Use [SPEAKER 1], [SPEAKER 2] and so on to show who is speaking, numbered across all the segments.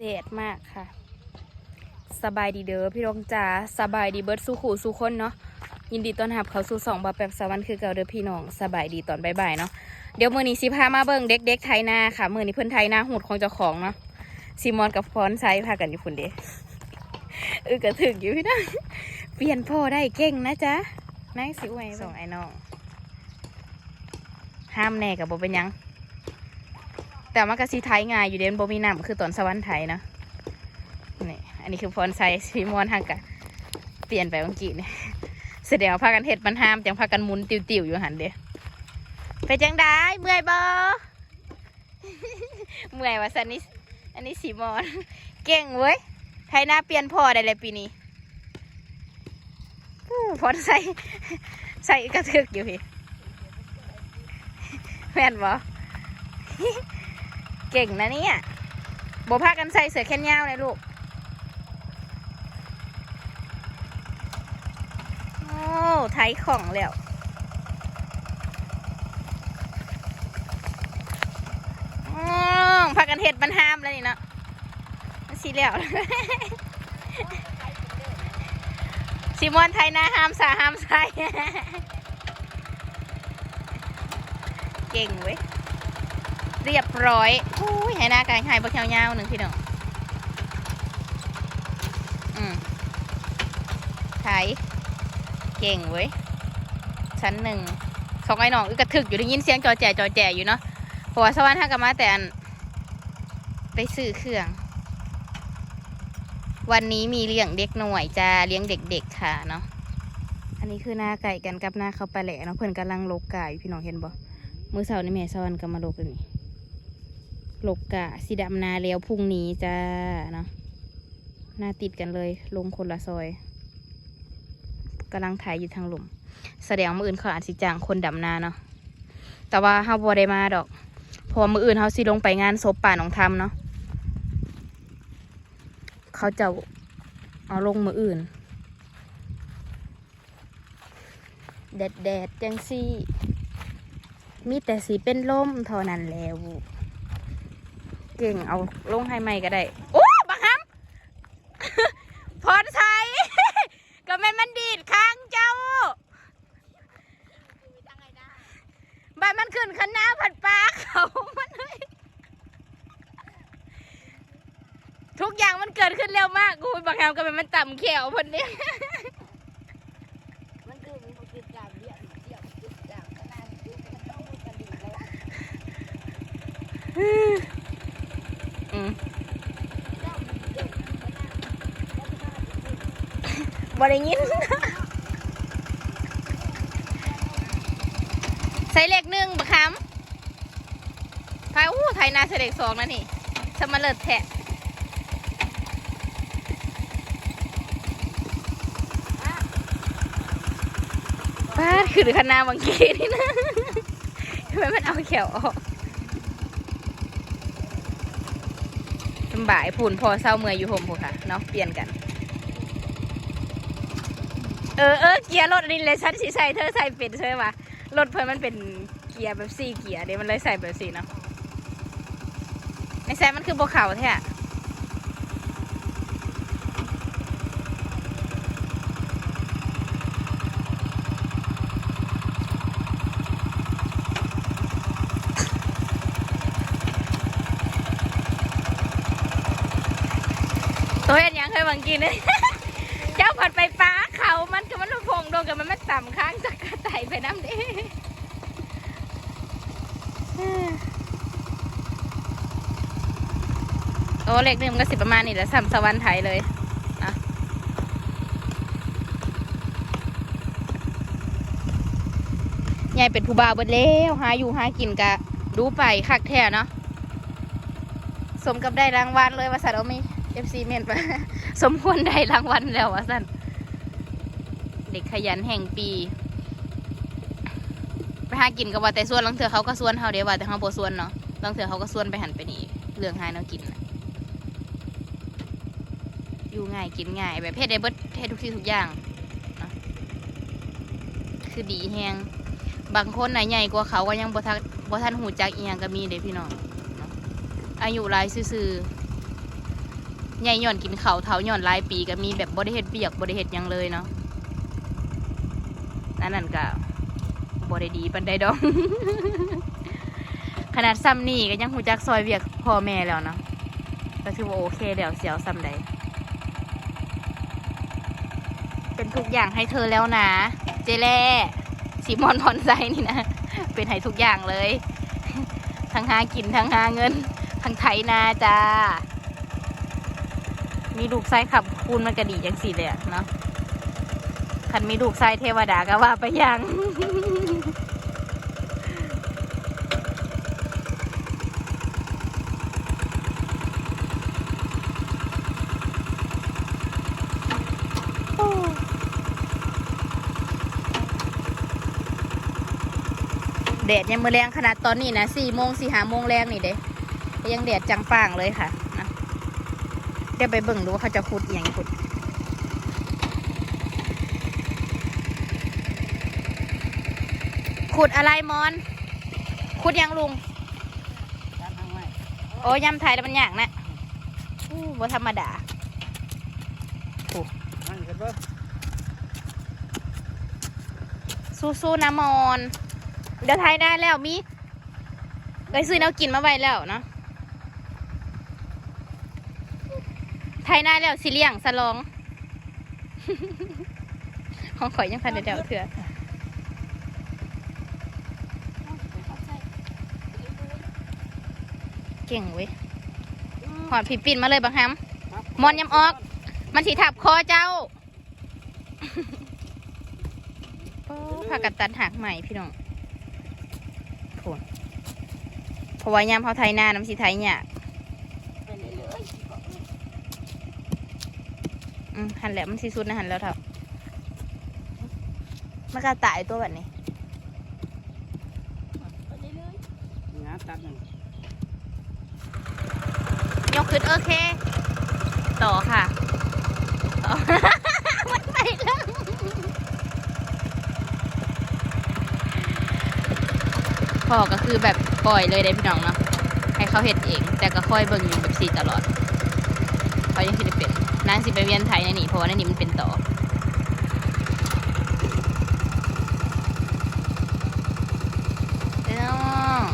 [SPEAKER 1] แดดมากค่ะ สบายดีเด้อพี่รองจ๋าสบายดีเบิร์ดสู้ขู่สู้คนเนาะยินดีต้อนรับเขาสู่สองบาแบบสวรรค์คือเก่าเด้อพี่น้องสบายดีตอนบ่ายๆเนาะเดี๋ยวมือนี้สิพามาเบิ่งเด็กๆไทยนาค่ะมือนี้เพิ่นไทยนาหูดของเจ้าของเนาะซีมอนกับฟอนไซพากันอยู่พุ่นเด้เออกระถึกอยู่พี่น้องเปลี่ยนพ่อได้เก่งนะจ๊ะนายสิอวยส่งไอ้น้องห้ามแน่กับบ่เป็นหยัง แต่มันก็สีไทยง่ายอยู่เด่นบ่มีน้ำคือตอนสวรรค์ไทยนะนี่อันนี้คือฟอนไซซีมอนฮักกะเปลี่ยนไปเมื่อกี้นี่แสดงว่าพากันเห็ดมันห้ามจังพากันมุนติวๆอยู่หันเด้ไปจังได้เมื่อยบ่เมื่อยว่าสันนี้อันนี้สีมอน เก่งเว้ยไทยหน้าเปลี่ยนพ่อได้เลยปีนี้อู้ฟอนใส่ใส่กระเทึกอยู่พี่แม่นบ่ เก่งนะเนี่ยโบพากันใส่เสื้อแขนยาวเลยลูก โอ้ไทยของแล้วอ๋อพากันเห็ดมันห้ามแล้วนี่เนาะมันสีแล้วซิมอนไทยนะห้ามสาห้ามใส่เก่งเว้ย เรียบร้อยอุ้ยให้หน้ากายหายบะเขียวยาวหนึ่งพี่น้องอืมไถเก่งเว้ย ชั้นหนึ่งสองไอ้น้องอกระถึกอยู่ได้ยินเสียงจอแจจอแจอยู่เนาะเพราะว่าสวรรค์ท่ากนมาแต่อันไปซื้อเครื่อง วันนี้มีเลี้ยงเด็กหน่วยจะเลี้ยงเด็กๆค่ะเนาะอันนี้คือหน้าไก่กันกับหน้าเขาไปแหละเนาะเพื่อนกำลังโลกไก่พี่น้องเห็นบ่มือเสาร์นี่แม่สวรรค์ก็มาโลกเลยนี่ โลกกะสีดำนาแล้วพรุ่งนี้จ้าเนาะหน้าติดกันเลย ลงคนละซอยกำลังถ่ายอยู่ทางหลุม แสดงมืออื่นเขาอาจสิจางคนดำนาเนาะแต่ว่าเฮาบ่ได้มาดอกพราะว่ามืออื่นเฮาสิลงไปงานศพป่าหนองทำเนาะเขาจะเอาลงมืออื่นแดดแดดจังซี่ มีแต่สีเป็นลมเท่านั้นแล้ว เก่งเอาลงให้ใหม่ก็ได้โอ้บักฮัมพรใช้ก็แม่นมันดีดข้างเจ้าใบมันขึ้นขันหน้าผัดปลาเขามันเลยทุกอย่างมันเกิดขึ้นเร็วมากกูบักฮัมก็แม่นมันต่ำเขียวพนนี้
[SPEAKER 2] มันคือมันคือการเลี้ยงเดี่ยวคือจากขนาดคือมันต้องมีกระดิ่งแล้ว
[SPEAKER 1] อืม
[SPEAKER 2] เจ้ามันเด็กขนาดแล้ว ก็
[SPEAKER 1] บริยิน ใส่เลขหนึ่งบะคำไทยอู้ไทยนาใส่เลขสองนะนี่สมาเลิศแทะป้าคือขนาบางกีนี่นะทำไมมันเอาแขวออกสบ่ายพูนพอเศร้าเมื่อยอยู่ห่มพูค่ะ เนาะเปลี่ยนกัน เออเออเกียร์รถอันนี้เลยฉันสิใส่เธอใส่เป็นใช่ปะรถเพิ่นมันเป็นเกียร์แบบสี่เกียร์เดี๋ยวมันเลยใส่แบบสี่เนาะไม่ใช่มันคือโบเขาแท้อะตัวเห็นยังเคยบางกินเลยเจ้าผัดไปป้า มันพงโดนกับมันมันต่ำข้างจากกระไตไปน้ำเด้โอ้เล็กนึ่มันก็สิประมาณนี้แหละสัมสวรรค์ไทยเลยอะยายเป็นผู้บ่าวเบิดแล้วหาอยู่หากินกะดูไปคักแท้เนาะสมกับได้รางวัลเลยว่าสัตว์เอาไมีเอฟซีเมนไปสมควรได้รางวัลแล้วว่าสัน เด็กขยันแห่งปี ไปหากินกับว่าแต่ส่วนลังเถื่อเขาก็ส่วนเขาเดียวว่าแต่เขาโบส่วนเนาะลังเถื่อเขาก็ส่วนไปหันไปนี่เรื่องหาแนวกินนะอยู่ง่ายกินง่ายแบบเพศได้เบิดเพศทุกสิ่ทุกอย่างนะคือดีแฮงบางคนน่ะใหญ่กว่าเขาก็ยังบ่ทันบ่ทันหูจักอีหยังก็มีเด้พี่น้องอายุหลายซื่อใหญ่หย่อนกินเขาเท้าหย่อนลายปีก็มีแบบบริเฮ็ดเบียกบริเฮ็ดยังเลยเนาะ นั่นนั่นก็บริดีปันใดดอก ขนาดซ้ำนี่ก็ยังหูจักซอยเวียกพ่อแม่แล้วเนาะก็ถือว่าโอเคแล้วเสียวซ้ำใดเป็นทุกอย่างให้เธอแล้วนะ เจเล่สีมอนพรไซนี่นะ เป็นให้ทุกอย่างเลย ทั้งหากินทั้งหาเงิน ทั้งไถนาจ้า มีลูกไส้ขับคูณมันก็ดีจังสี่เลยเนาะ คันมีลูกไส้เทวดาก็ว่าไปยังแดดยังมือแรงขนาดตอนนี้นะสี่โมงสี่หาโมงแรงนี่เด้ยังแดดจังป่างเลยค่ะนะเดี๋ยวไปเบิ่งดูเขาจะขุดอย่างขุด ขุดอะไรมอน ขุดหยังลุง
[SPEAKER 2] ตามทางไว้
[SPEAKER 1] โอ้ยำไทยแล้วมันยากนะอู้บ่ธรรมดา
[SPEAKER 2] มันเห็นบ่
[SPEAKER 1] สู้ๆนะมอน เดี๋ยวไทยได้แล้วมีไปซื้อแนวกินมาไว้แล้วเนาะไทยได้แล้วสิเลี่ยงสลอง ของข่อยยังพันเดียวเถื่อ เก่งเว้ยหอดผีปิ่นมาเลยบังฮัมมอนยำออก มันสีถับคอเจ้าโอ้พากันตัดหักใหม่พี่น้องโผนเพราะว่ายามเขาไทยหน้าน้ำสีไทยเนี่ยาก
[SPEAKER 2] ไปเรื่อย
[SPEAKER 1] อืมหันแหล้วมันสีสุดนะหันแล้วเถอะมันก็ตายตัวแบบนี้
[SPEAKER 2] ๆไปเรื่อยๆงาตัดหนึ่ง
[SPEAKER 1] ย กขึ้นโอเค ต่อค่ะต่อมันไปแล้วพ่อก็คือแบบปล่อยเลยได้พี่น้องเนาะให้เขาเห็ดเอง แต่ก็ค่อยเบิ่งอยู่แบบสี่ตลอด เขายังคิดเป็นนางสิไปเวียนไทยในนี่เพราะว่าในนี่มันเป็นต่อ น้อง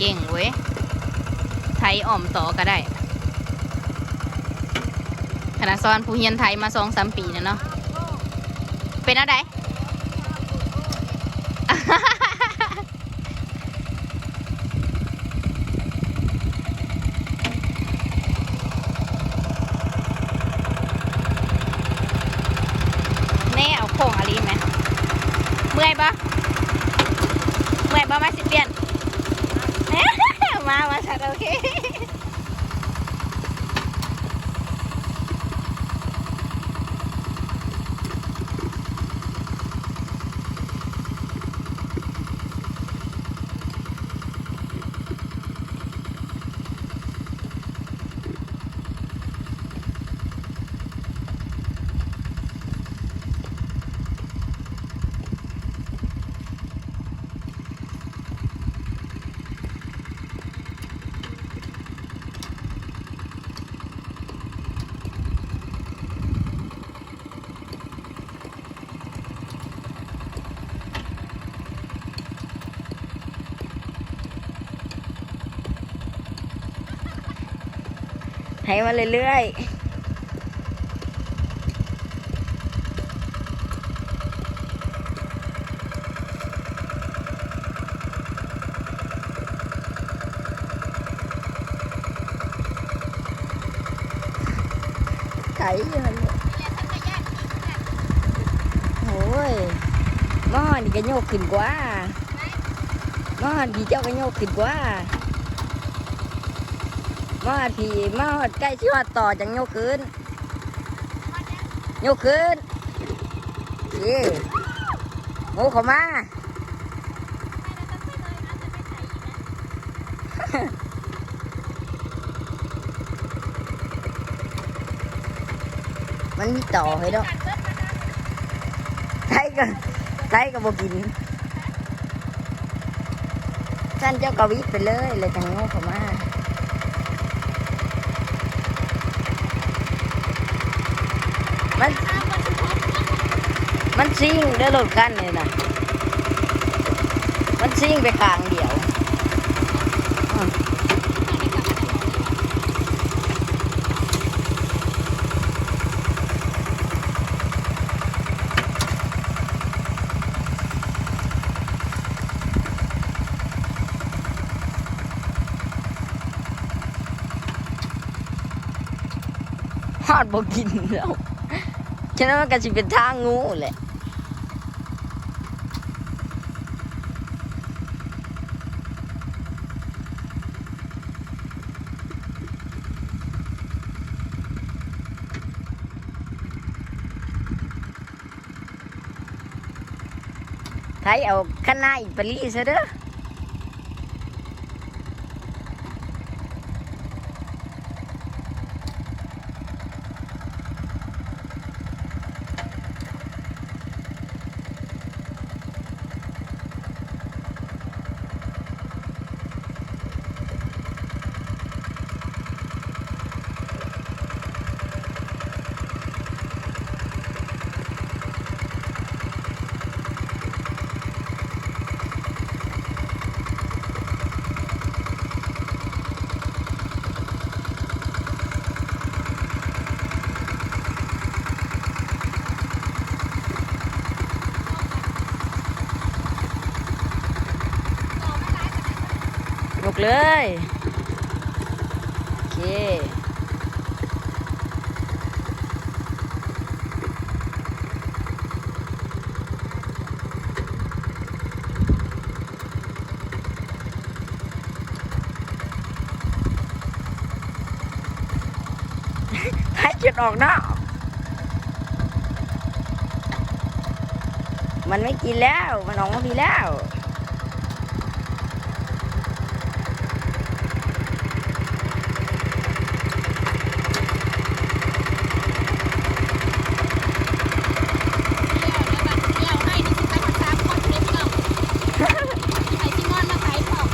[SPEAKER 1] เก่งเว้ยไทยอ่อมต่อก็ได้ขณะซ้อนผู้เฮียนไทยมาสองสามปีนะเนาะเป็นอะไรแน่เอโค้งอะไรไหมเมื่อยปะเมื่อยปะมาสิเปลี่ยน มามา ให้มาเรื่อยๆไถอยู่มันโอ้ยมอนี่ก็โยกขึ้นกว่า มอดีเจ้าก็โยกขึ้นกว่า มาผีมาหอดใกล้ชิวาต่อจังโยกขึ้นโยกขึ้นเย่โง่เข้ามามันมีต่อให้ดอกไทยก็ไทยก็บอกกินท่านเจ้ากวิทไปเลยเลยจังโง่เข้ามา
[SPEAKER 3] ซิ่งได้รถคันนี่นะมันซิ่งไปข้างเดียวฮอดบ่กินแล้วฉะนั้นมันก็สิเป็นทางงูแหละ เอาข้างหน้าอีกปลีซะเด้อลุกเลย โอเค ให้จุ ดออกเนาะมันไม่กินแล้ว มันออกมาพีแล้ว
[SPEAKER 1] เดี๋ยวให้นี่สิไปคนสามคนเดี๋ยวพี่น้องไอ้ซิมอนมาขายของ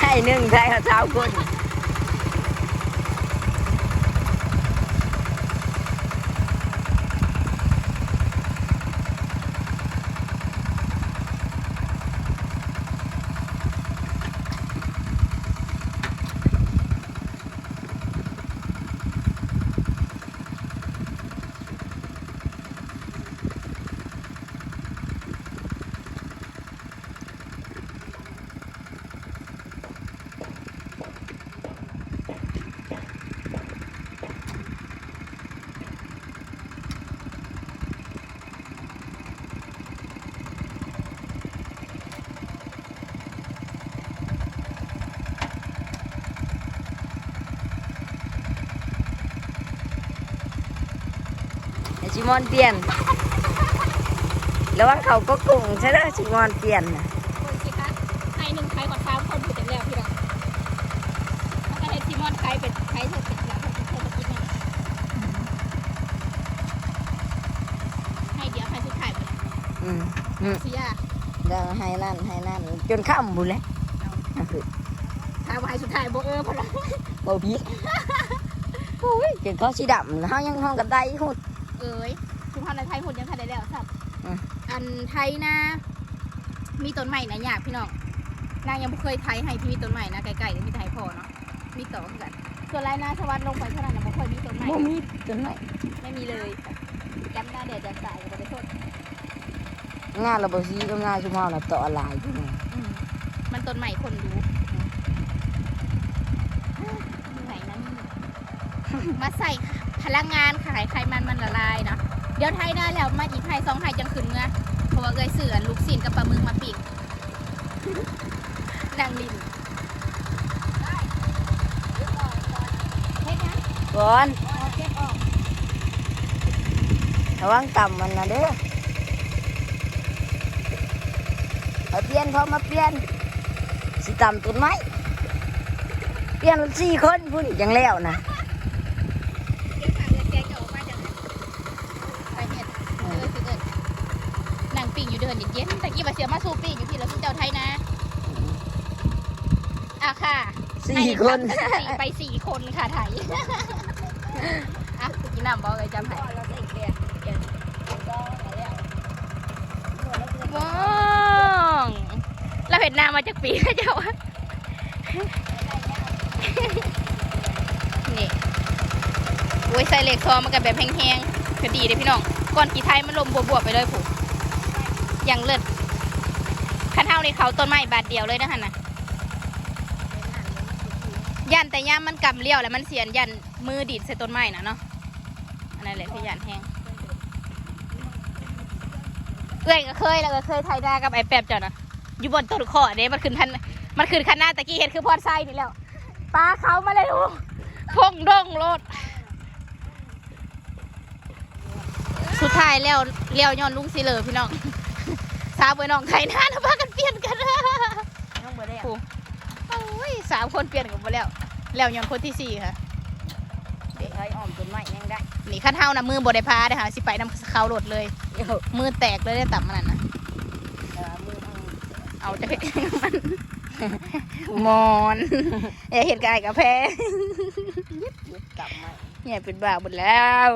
[SPEAKER 3] ให้หนึ่งใช่ค่ะเช้าคน ชิมอนเปลี่ยน แล้วว่าเขาก็กุ้งใช่ไหมชิมอนเปลี่ยนน่ะ
[SPEAKER 1] คนสิคะให้หนึ่งขายคนสามคนผู้จัดแล้วพี่น้องแล้วก็ให้ซิมอนขายเป็นขายเธอเป็นแล้วเธอมากินเนี่ยให้เดี๋ยวให้สุดท้ายไปเลย
[SPEAKER 3] อืมอืม
[SPEAKER 1] เสีย
[SPEAKER 3] เดี๋ยวให้นั่นให้นั่นจนข้ามบุญแล้วอะคือ
[SPEAKER 1] ถ้าว่าให้สุดท้ายบ่เออพอละ
[SPEAKER 3] บ่พี โอ้ยจนเขาสีดำแล้วเขายังห้องกันได้หุ่น
[SPEAKER 1] เอ้ยคุณพ่อในไทยหุ่นยังทันได้แล้วสับ
[SPEAKER 3] อืม
[SPEAKER 1] อันไทยนะ มีต้นใหม่นะยากพี่น้องนางยังไม่เคยไทยให้ที่มีต้นใหม่นะไกลๆมีแต่ให้พอเนาะมีต่อเหมือนกัน ส่วนไรนาสวัสดิ์ลงไปเท่านั้นนะไม่เคยมีต้นใหม่
[SPEAKER 3] บ่มีจนไหน
[SPEAKER 1] ไม่มีเลยจำหน้าเด็ดจำสายก็ไปโทษ
[SPEAKER 3] งานเราบ่ซีก็งานชุมเฮาน่ะต่อหลายอยู่นี่
[SPEAKER 1] อืมมันต้นใหม่คนรู้ไหนนั้นมาใส่ พลังงานขายไขมันมันละลายเนาะเดี๋ยวไทยหน้าแล้วมาอีกไทยสองไทยจังขึ้นเมื่อเพราะว่าเอ้ยเสือลูกศิลกับปลาหมึกมาปีกนางลินเฮ็ดนะ
[SPEAKER 3] ก่อน
[SPEAKER 1] เอาเก็บออก
[SPEAKER 3] ระวังต่ำมันนะเด้อเอาเปลี่ยนพอมาเปลี่ยนสิต่ำต้นไม้เปลี่ยนสี่คนพุ่นยังแล้วนะ
[SPEAKER 1] เดี๋ยวค่ะเดี๋ยวแกจะออกมาจากไหนไปเฮ็ดเออสิเอิ้นนางปิ่งอยู่เดือนเย็นๆแต่ กี้ว่าเสียมาสู้ปิ่งอยู่พี่แล้วสู้เจ้าไทยนะอะค่ะ
[SPEAKER 3] สี่คน
[SPEAKER 1] ให้ทำสถิติไปสี่คนค่ะไทยอะกินน้ำบอกเลยจำไผ่
[SPEAKER 2] เราได้เรียนเรียนก็
[SPEAKER 1] บ้องเราเห็นหน้ามาจากปีแล้วเจ้าวะนี่โอ้ยใส่เหล็กซอมันกับแบบแห้งๆก็ดีเลยพี่น้อง ก่อนกี่ไทยมันลมบวบๆไปเลยผูกอย่างเลิศคั นเท่าในเขาต้นไม้บาทเดียวเลยนะฮะน่ะยันแต่ย่ามมันกำเลี้ยวแล้วมันเสียนยันมือดีดใส่ต้นไม้นะเนาะอันนั้นแหละคือยันแห้งเอ้ยก็เคยแล้วก็เคยไทยนากับไอ้แป๊บเจ้านะอยู่บนต้นขอเด้มันขึ้นทันมันขึ้นคันหน้าตะกี้เห็นคือพอดไส้นี่แล้วปลาเขามาเลยลูกพงดงรถสุดท้ายแล้วเลี้ยวย้อนลุงสิเลยพี่น้องาวไปน้องไทยนาแล้วพากันเปลี่ยนกัน
[SPEAKER 3] น้องบ่ได้
[SPEAKER 1] โอ้โอ้ยสามคนเปลี่ยนกันหมดแล้ว แล้วย้อนคนที่สี่ค่ะ
[SPEAKER 3] เด็กไทยอ้อมต้นไม้ยังได้
[SPEAKER 1] นี่ขั้นเท่านะมือบไดพาได้อค่ะสิไปนำเขารถเลย
[SPEAKER 3] เดี๋ยว
[SPEAKER 1] มือแตกเลยได้ต่ำมันนั่นนะ
[SPEAKER 3] เออมือเอา
[SPEAKER 1] เอาจะเป็นมันมอนอย่าเห็นกายกับแพ้
[SPEAKER 3] ยึดกลับมา
[SPEAKER 1] เนี่ยเป็นบ้าหมดแล้ว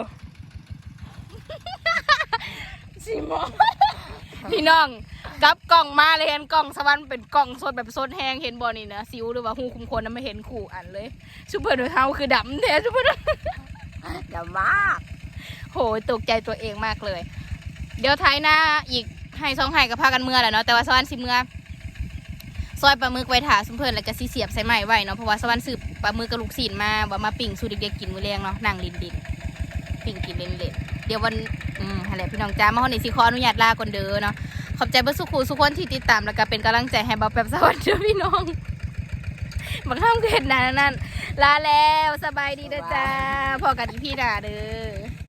[SPEAKER 1] สิมอน พี่น้องกลับกล่องมาเลยเห็นกล่องสวรรค์เป็นกล่องสดแบบสดแห้งเห็นบอนี่นะซิวหรือว่าหูคุมคนนั้นไม่เห็นขู่อันเลยซุปเปอร์โดยเฮาคือดำแท้ซุปเปอร์
[SPEAKER 3] ดี๋ยวมาก
[SPEAKER 1] โหตกใจตัวเองมากเลย เดี๋ยวท้ายหน้าอีกให้สองให้กับพากันเมื่อแหละเนาะแต่ว่าสวรรค์สิเมื่อซอยปลาหมึกไว้ถาสมเพิ่นแล้วก็สิเสียบใส่ไม้ไว้เนาะเพราะว่าสวรรค์สืบปลาหมึกกับลูกศิลมาว่ามาปิ่งสู่เด็กๆกินมื้อแรงเนาะนั่งลินดินปิ่งกลิ่นเล่นๆเดี๋ยววัน อืมนั่นแหละพี่น้องจ้ามาคอนี้สิขออนุญาตลาก่อนเด้อเนาะขอบใจเบ่สุขูสุขคนที่ติดตามแล้วก็เป็นกำลังใจให้บ่าแป๊บสวัสดีเด้อพี่น้องบางท่านเกิดนานนั่นลาแล้วสบายดีเด้อจ้าพอกันอีพี่ดาเด้อ